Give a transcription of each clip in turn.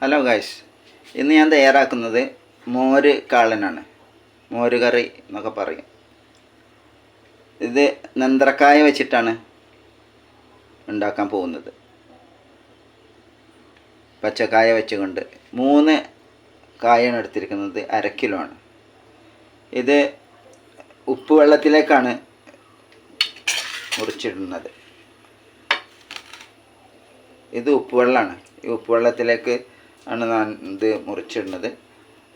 Hello guys ഇന്ന് ഞാൻ തയ്യാറാക്കുന്നത് മോര് കാളനാണ്. മോര് കറി എന്നൊക്കെ പറയും. ഇത് നന്ത്രക്കായ വെച്ചിട്ടാണ് ഉണ്ടാക്കാൻ പോകുന്നത്. പച്ചക്കായ വെച്ചുകൊണ്ട് മൂന്ന് കായാണ് എടുത്തിരിക്കുന്നത് അരക്കിലോ കിലോ ആണ്. ഇത് ഉപ്പ് വെള്ളത്തിലേക്കാണ് മുറിച്ചിടുന്നത്. ഇത് ഉപ്പുവെള്ളമാണ് ഈ ഉപ്പുവെള്ളത്തിലേക്ക് ആണ് ഞാൻ ഇത് മുറിച്ചിടുന്നത്.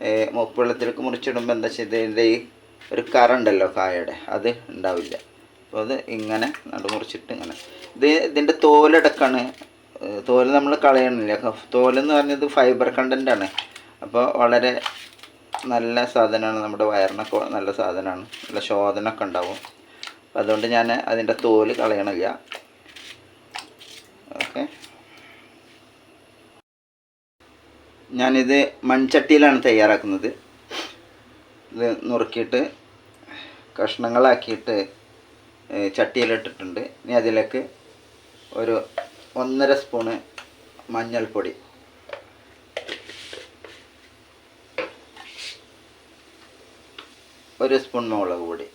ഏ, ഉപ്പുവെള്ളത്തിലേക്ക് മുറിച്ചിടുമ്പോൾ എന്താ വെച്ചാൽ ഇതിന്റെ ഈ ഒരു കറ ഉണ്ടല്ലോ കായയുടെ. അത് ഉണ്ടാവില്ല. അപ്പോൾ അത് ഇങ്ങനെ നടുമുറിച്ചിട്ട് ഇങ്ങനെ. ഇത് ഇതിന്റെ തോലടക്കാണ് തോൽ നമ്മൾ കളയണില്ല? തോലെന്ന് പറഞ്ഞത് ഫൈബർ കണ്ടന്റ് ആണ്. അപ്പോൾ വളരെ നല്ല സാധനമാണ് നമ്മുടെ വയറിനൊക്കെ നല്ല സാധനമാണ്. നല്ല ശോധനമൊക്കെ ഉണ്ടാവും. അതുകൊണ്ട് ഞാൻ അതിന്റെ തോൽ കളയണില്ല. ഓക്കെ. ഞാനിത് മൺചട്ടിയിലാണ് തയ്യാറാക്കുന്നത്. ഇത് നുറുക്കിയിട്ട് കഷ്ണങ്ങളാക്കിയിട്ട് ചട്ടിയിലിട്ടിട്ടുണ്ട്. ഇനി അതിലേക്ക് ഒരു ഒന്നര സ്പൂണ് മഞ്ഞൾപ്പൊടി. ഒരു സ്പൂൺ മുളക് പൊടി.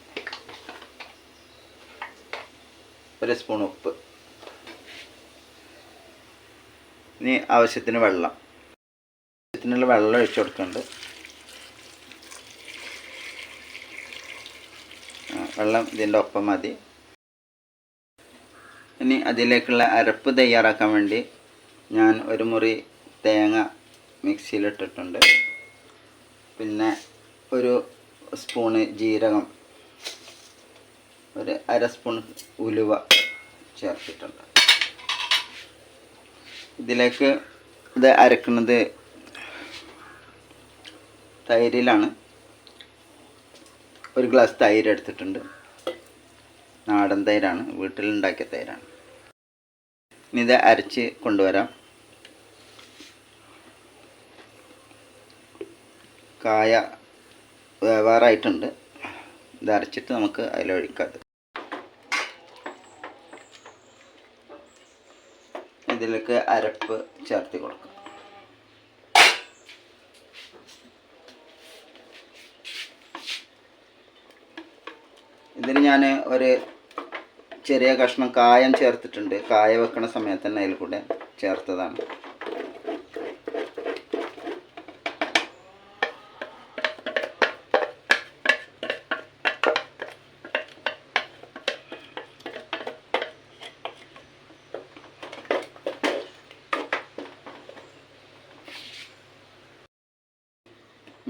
ഒരു സ്പൂൺ ഉപ്പ്. ഇനി ആവശ്യത്തിന് വെള്ളം. ആവശ്യത്തിനുള്ള വെള്ളം ഒഴിച്ചു കൊടുക്കുന്നുണ്ട്. വെള്ളം ഇതിന്റെ ഒപ്പം മതി. ഇനി അതിലേക്കുള്ള അരപ്പ് തയ്യാറാക്കാൻ വേണ്ടി ഞാൻ ഒരു മുറി തേങ്ങ മിക്സിയിലിട്ടിട്ടുണ്ട്. പിന്നെ ഒരു സ്പൂണ് ജീരകം ഒരു അര സ്പൂൺ ഉലുവ ചേർത്തിട്ടുണ്ട്. ഇതിലേക്ക് ഇത് അരക്കുന്നത് തൈരിലാണ്. ഒരു ഗ്ലാസ് തൈര് എടുത്തിട്ടുണ്ട്. നാടൻ തൈരാണ് വീട്ടിലുണ്ടാക്കിയ തൈരാണ്. ഇനി ഇത് അരച്ച് കൊണ്ടുവരാം. കായ വേവാറായിട്ടുണ്ട്. ഇത് അരച്ചിട്ട് നമുക്ക് അതിലൊഴിക്കാം ഇതിലേക്ക് അരപ്പ് ചേർത്ത് കൊടുക്കാം. ഇതിന് ഞാൻ ഒരു ചെറിയ കഷ്ണം കായം ചേർത്തിട്ടുണ്ട്. കായ വെക്കണ സമയത്ത് തന്നെ അതിൽ കൂടെ ചേർത്തതാണ്.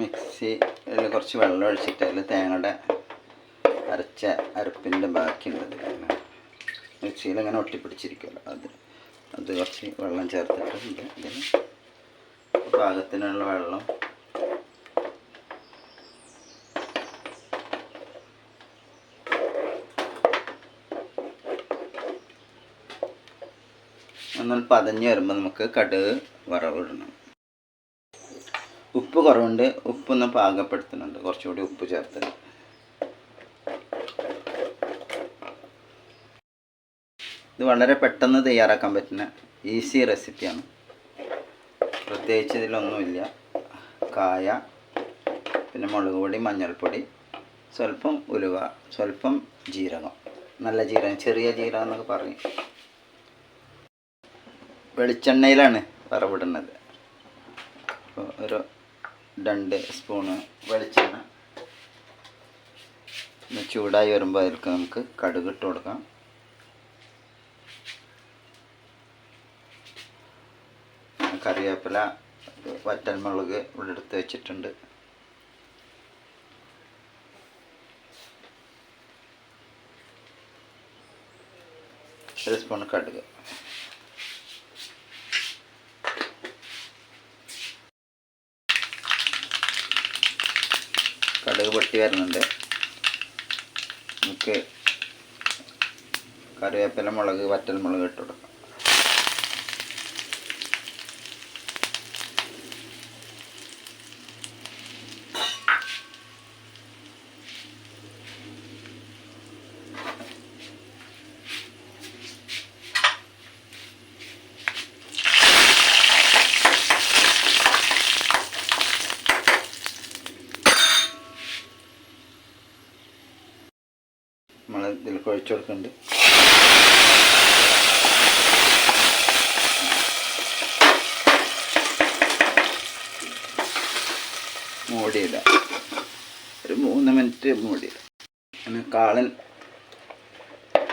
മിക്സിയിൽ കുറച്ച് വെള്ളം ഒഴിച്ചിട്ട് അതിൽ തേങ്ങയുടെ അരച്ച അരപ്പിന്റെ ബാക്കിയുള്ളത് മിക്സിയിൽ അങ്ങനെ ഒട്ടിപ്പിടിച്ചിരിക്കുമല്ലോ അത് അത് കുറച്ച് വെള്ളം ചേർത്തിട്ടുണ്ട്. ഇതിന് പാകത്തിനുള്ള വെള്ളം. എന്നാൽ പതഞ്ഞ് വരുമ്പോൾ നമുക്ക് കടുക് വറവിടണം. ഉപ്പ് കുറവുണ്ട്. ഉപ്പൊന്ന് പാകപ്പെടുത്തുന്നുണ്ട്. കുറച്ചുകൂടി ഉപ്പ് ചേർത്തിട്ട്. ഇത് വളരെ പെട്ടെന്ന് തയ്യാറാക്കാൻ പറ്റുന്ന ഈസി റെസിപ്പിയാണ്. പ്രത്യേകിച്ച് ഇതിലൊന്നുമില്ല. കായ പിന്നെ മുളക് പൊടി മഞ്ഞൾപ്പൊടി സ്വല്പം ഉലുവ സ്വല്പം ജീരകം. നല്ല ജീരകം ചെറിയ ജീരകം എന്നൊക്കെ പറയും. വെളിച്ചെണ്ണയിലാണ് വറവിടുന്നത്. ഒരു രണ്ട് സ്പൂണ് വെളിച്ചെണ്ണ. ചൂടായി വരുമ്പോൾ അതിലേക്ക് നമുക്ക് കടുക് ഇട്ട് കൊടുക്കാം. കറിവേപ്പില വറ്റൽമുളക് ഇവിടെ എടുത്ത് വെച്ചിട്ടുണ്ട്. ഒരു സ്പൂൺ കടുക്. കടുക് പൊട്ടി വരുന്നുണ്ട്. നമുക്ക് കറിവേപ്പില മുളക് വറ്റൽ മുളക് ഇട്ട് കൊടുക്കാം നമ്മൾ ഇതിൽ കുഴച്ച് കൊടുക്കുന്നുണ്ട്. മൂടിയിടാം. ഒരു മൂന്ന് മിനിറ്റ് മൂടിയിടാം. അങ്ങനെ കാളൻ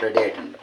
റെഡി ആയിട്ടുണ്ട്.